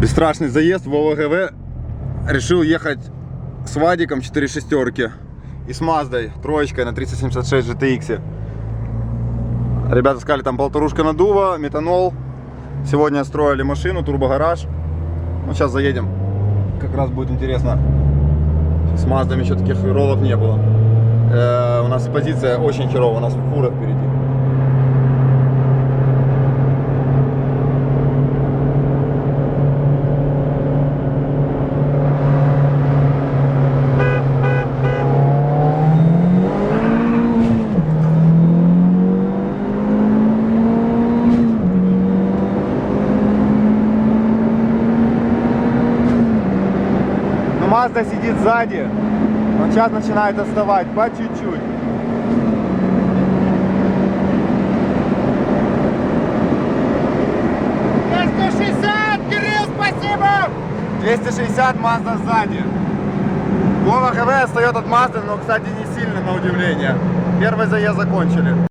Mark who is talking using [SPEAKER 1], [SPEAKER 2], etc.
[SPEAKER 1] Бесстрашный заезд в ОВГВ. Решил ехать с Вадиком 4 шестерки и с Маздой троечкой на 376 GTX. Ребята сказали, там полторушка надува, метанол. Сегодня строили машину, турбогараж. Ну, сейчас заедем. Как раз будет интересно. С Маздами еще таких роллов не было. Э, у нас позиция очень херовая, у нас фура впереди. Но Мазда сидит сзади. Он сейчас начинает отставать по чуть-чуть.
[SPEAKER 2] Кирилл, спасибо!
[SPEAKER 1] 260 Мазда сзади. Вова ХВ отстает от Мазды, но, кстати, не сильно, на удивление. Первый заезд закончили.